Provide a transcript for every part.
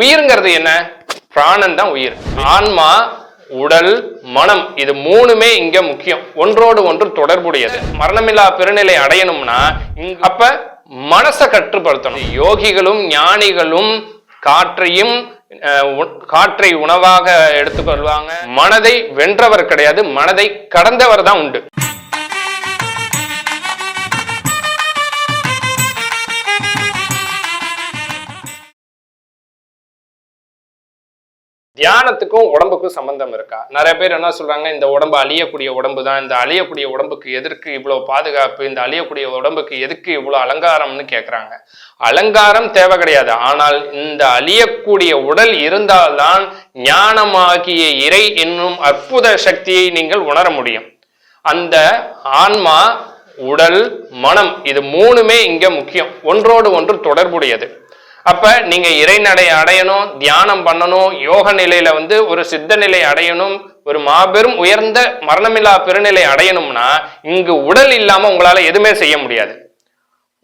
உயிர்ங்கிறது என்ன? பிராணன் தான் உயிர். ஆன்மா உடல் மனம் இது மூணுமே இங்க முக்கியம். ஒன்றோடு ஒன்று தொடர்புடையது. மரணமில்லா பெருநிலை அடையணும்னா இங்க- அப்ப மனசை கட்டுப்படுத்தணும். யோகிகளும் ஞானிகளும் காற்றையும் அஹ், உ- காற்றை உணவாக எடுத்துக்கொள்வாங்க. மனதை வென்றவர் கிடையாது. மனதை கடந்தவர் தான் உண்டு. தியானத்துக்கும் உடம்புக்கும் சம்பந்தம் இருக்கா? நிறைய பேர் என்ன சொல்றாங்க இந்த உடம்பு அழியக்கூடிய உடம்பு தான் இந்த அழியக்கூடிய உடம்புக்கு எதற்கு இவ்வளவு பாதுகாப்பு இந்த அழியக்கூடிய உடம்புக்கு எதுக்கு இவ்வளவு அலங்காரம்னு கேட்குறாங்க அலங்காரம் தேவை கிடையாது. ஆனால் இந்த அழியக்கூடிய உடல் இருந்தால்தான் ஞானமாகிய இறை என்னும் அற்புத சக்தியை நீங்கள் உணர முடியும். அந்த ஆன்மா உடல் மனம் இது மூணுமே இங்க முக்கியம். ஒன்றோடு ஒன்று தொடர்புடையது. அப்ப நீங்க இறைநடை அடையணும் தியானம் பண்ணணும் யோக நிலையில வந்து ஒரு சித்த நிலை அடையணும் ஒரு மாபெரும் உயர்ந்த மரணமில்லா பெருநிலை அடையணும்னா இங்கு உடல் இல்லாம உங்களால எதுவுமே செய்ய முடியாது.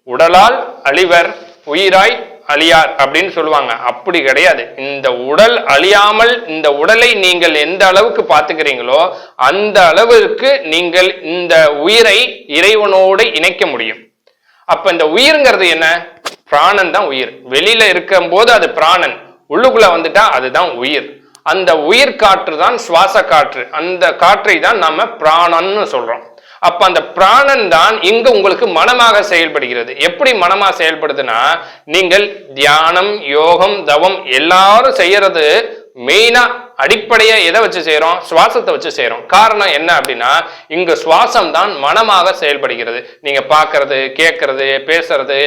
உடலால் அழிவர் உயிராய் அழியார் அப்படின்னு சொல்லுவாங்க. அப்படி கிடையாது. இந்த உடல் அழியாமல் இந்த உடலை நீங்கள் எந்த அளவுக்கு பார்த்துக்கிறீங்களோ அந்த அளவுக்கு நீங்கள் இந்த உயிரை இறைவனோடு இணைக்க முடியும். அப்ப இந்த உயிர்ங்கிறது என்ன? பிராணன் தான் உயிர். வெளியில இருக்கும்போது அது பிராணன். உள்ளுக்குள்ள வந்துட்டா அதுதான் உயிர். அந்த உயிர் காற்று தான் சுவாச காற்று. அந்த காற்றை தான் நம்ம பிராணன்னு சொல்றோம். அப்ப அந்த பிராணன் தான் இங்கு உங்களுக்கு மனமாக செயல்படுகிறது. எப்படி மனமா செயல்படுதுன்னா நீங்கள் தியானம் யோகம் தவம் எல்லாரும் செய்யறது மெயினா அடிப்படையா எதை வச்சு செய்கிறோம் சுவாசத்தை வச்சு செய்கிறோம் காரணம் என்ன அப்படின்னா இங்க சுவாசம் தான் மனமாக செயல்படுகிறது. நீங்க பார்க்கிறது கேட்கறது பேசுறது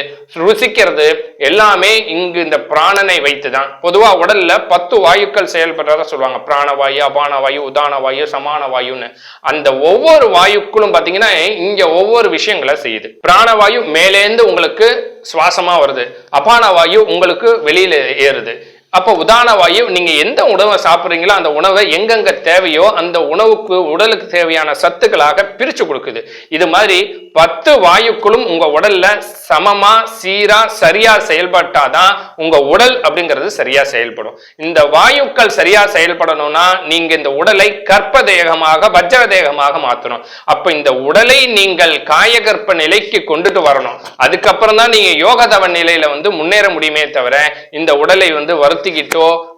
ருசிக்கிறது எல்லாமே இங்கு இந்த பிராணனை வைத்து தான் பொதுவா உடல்ல பத்து வாயுக்கள் செயல்படுறத சொல்லுவாங்க. பிராணவாயு அபான வாயு உதான வாயு சமான வாயுன்னு அந்த ஒவ்வொரு வாயுக்களும் பாத்தீங்கன்னா இங்க ஒவ்வொரு விஷயங்களை செய்யுது. பிராணவாயு மேலேந்து உங்களுக்கு சுவாசமா வருது. அபான வாயு உங்களுக்கு வெளியில ஏறுது. அப்போ உதான வாயு நீங்கள் எந்த உணவை சாப்பிட்றீங்களோ அந்த உணவை எங்கெங்க தேவையோ அந்த உணவுக்கு உடலுக்கு தேவையான சத்துக்களாக பிரித்து கொடுக்குது. இது மாதிரி பத்து வாயுக்களும் உங்கள் உடலில் சமமாக சீராக சரியாக செயல்பட்டால் செயல்பட்டாதான் உங்கள் உடல் அப்படிங்கிறது சரியாக செயல்படும். இந்த வாயுக்கள் சரியாக செயல்படணும்னா நீங்கள் இந்த உடலை கற்ப தேகமாக வஜ்ர தேகமாக மாற்றணும் அப்போ இந்த உடலை நீங்கள் காயகற்ப நிலைக்கு கொண்டுட்டு வரணும். அதுக்கப்புறம் தான் நீங்கள் யோகதவ நிலையில் வந்து முன்னேற முடியுமே தவிர இந்த உடலை வந்து வரு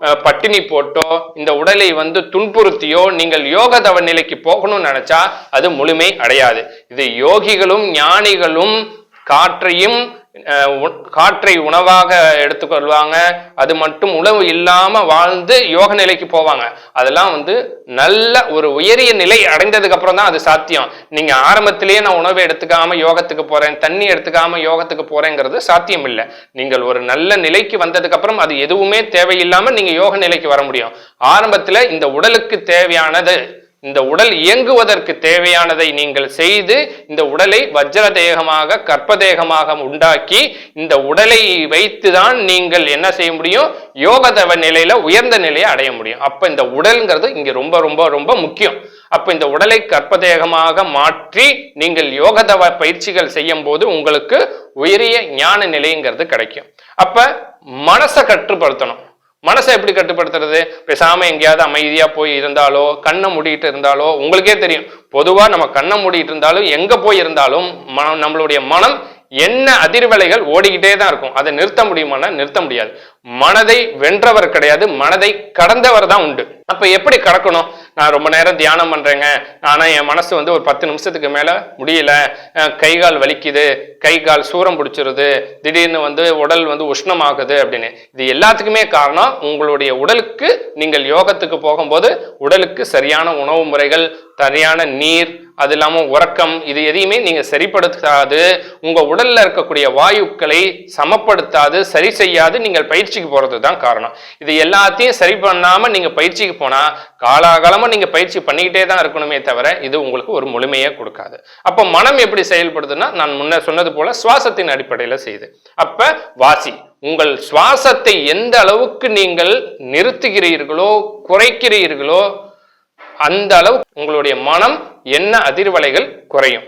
அஹ், பட்டினி போட்டோ இந்த உடலை வந்து துன்புறுத்தியோ நீங்கள் யோக தவ நிலைக்கு போகணும்னு நினைச்சா அது முழுமை அடையாது. இது யோகிகளும் ஞானிகளும் காற்றையும் காற்றை உணவாக எடுத்துக்கொள்வாங்க. அது மட்டும் உணவு இல்லாமல் வாழ்ந்து யோக நிலைக்கு போவாங்க. அதெல்லாம் வந்து நல்ல ஒரு உயரிய நிலை அடைந்ததுக்கு அப்புறம் தான் அது சாத்தியம். நீங்க ஆரம்பத்திலேயே நான் உணவை எடுத்துக்காம யோகத்துக்கு போறேன் தண்ணி எடுத்துக்காம யோகத்துக்கு போறேங்கிறது சாத்தியம் இல்லை. நீங்கள் ஒரு நல்ல நிலைக்கு வந்ததுக்கு அப்புறம் அது எதுவுமே தேவையில்லாம நீங்க யோக நிலைக்கு வர முடியும். ஆரம்பத்துல இந்த உடலுக்கு தேவையானது இந்த உடல் இயங்குவதற்கு தேவையானதை நீங்கள் செய்து இந்த உடலை வஜ்ர தேகமாக கற்ப தேகமாக உண்டாக்கி இந்த உடலை வைத்துதான் நீங்கள் என்ன செய்ய முடியும்? யோகதவ நிலையில உயர்ந்த நிலையை அடைய முடியும். அப்ப இந்த உடல்ங்கிறது இங்க ரொம்ப ரொம்ப ரொம்ப முக்கியம். அப்ப இந்த உடலை கற்பதேகமாக மாற்றி நீங்கள் யோகதவ பயிற்சிகள் செய்யும் போது உங்களுக்கு உயரிய ஞான நிலைங்கிறது கிடைக்கும். அப்ப மனசை கட்டுப்படுத்தணும். மனசை எப்படி கட்டுப்படுத்துறது? பேசாமல் எங்கேயாவது அமைதியாக போய் இருந்தாலோ கண்ணை மூடிட்டு இருந்தாலோ உங்களுக்கே தெரியும். பொதுவாக நம்ம கண்ணை மூடிட்டு இருந்தாலும் எங்கே போய் இருந்தாலும் மனம் நம்மளுடைய மனம் என்ன அதிர்வலைகள் ஓடிக்கிட்டே தான் இருக்கும். அதை நிறுத்த முடியுமானா நிறுத்த முடியாது. மனதை வென்றவர் கிடையாது. மனதை கடந்தவர் தான் உண்டு. அப்ப எப்படி கடக்கணும்? நான் ரொம்ப நேரம் தியானம் பண்றேங்க. ஆனா என் மனசு வந்து ஒரு பத்து நிமிஷத்துக்கு மேல முடியல. கை கால் வலிக்குது. கை கால் சூரம் பிடிச்சிருது. திடீர்னு வந்து உடல் வந்து உஷ்ணமாகுது அப்படின்னு. இது எல்லாத்துக்குமே காரணம் உங்களுடைய உடலுக்கு. நீங்கள் யோகத்துக்கு போகும்போது உடலுக்கு சரியான உணவு முறைகள் சரியான நீர் அது இல்லாமல் உறக்கம் இது எதையுமே நீங்கள் சரிப்படுத்தாது. உங்கள் உடலில் இருக்கக்கூடிய வாயுக்களை சமப்படுத்தாது சரி செய்யாது நீங்கள் பயிற்சிக்கு போகிறது தான் காரணம். இது எல்லாத்தையும் சரி பண்ணாமல் நீங்கள் பயிற்சிக்கு போனால் காலாகாலமாக நீங்கள் பயிற்சி பண்ணிக்கிட்டே தான் இருக்கணுமே தவிர இது உங்களுக்கு ஒரு முழுமையாக கொடுக்காது. அப்போ மனம் எப்படி செயல்படுதுன்னா நான் முன்ன சொன்னது போல சுவாசத்தின் அடிப்படையில் செய்யுது. அப்போ வாசி. உங்கள் சுவாசத்தை எந்த அளவுக்கு நீங்கள் நிறுத்துகிறீர்களோ குறைக்கிறீர்களோ அந்த அளவு உங்களுடைய மனம் என்ன அதிர்வலைகள் குறையும்?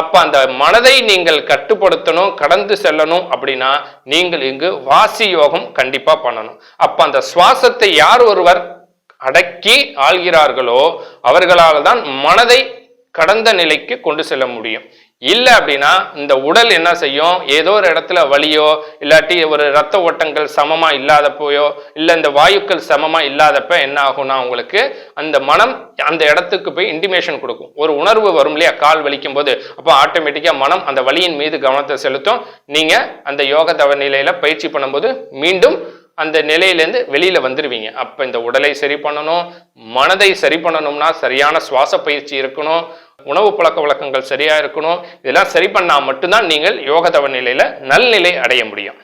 அப்ப அந்த மனதை நீங்கள் கட்டுப்படுத்தணும் கடந்து செல்லணும் அப்படின்னா நீங்கள் இங்கு வாசி யோகம் கண்டிப்பா பண்ணணும். அப்ப அந்த சுவாசத்தை யார் ஒருவர் அடக்கி ஆள்கிறார்களோ அவர்களால் தான் மனதை கடந்த நிலைக்கு கொண்டு செல்ல முடியும். இல்லை அப்படின்னா இந்த உடல் என்ன செய்யும்? ஏதோ ஒரு இடத்துல வலியோ இல்லாட்டி ஒரு ரத்த ஓட்டங்கள் சமமாக இல்லாதப்போயோ இல்லை இந்த வாயுக்கள் சமமாக இல்லாதப்ப என்ன ஆகும்னா உங்களுக்கு அந்த மனம் அந்த இடத்துக்கு போய் இன்டிமேஷன் கொடுக்கும். ஒரு உணர்வு வரும் இல்லையா? கால் வலிக்கும் போது அப்போ ஆட்டோமேட்டிக்காக மனம் அந்த வலியின் மீது கவனத்தை செலுத்தும். நீங்கள் அந்த யோக தவ நிலையில் பயிற்சி பண்ணும்போது மீண்டும் அந்த நிலையிலேருந்து வெளியில் வந்துடுவீங்க அப்போ இந்த உடலை சரி பண்ணணும். மனதை சரி பண்ணணும்னா சரியான சுவாச பயிற்சி இருக்கணும். உணவு பழக்க வழக்கங்கள் சரியா இருக்கணும் இதெல்லாம் சரி பண்ணா மட்டும்தான் நீங்கள் யோகதவ நிலையில் நிலையில நல்நிலை அடைய முடியும்.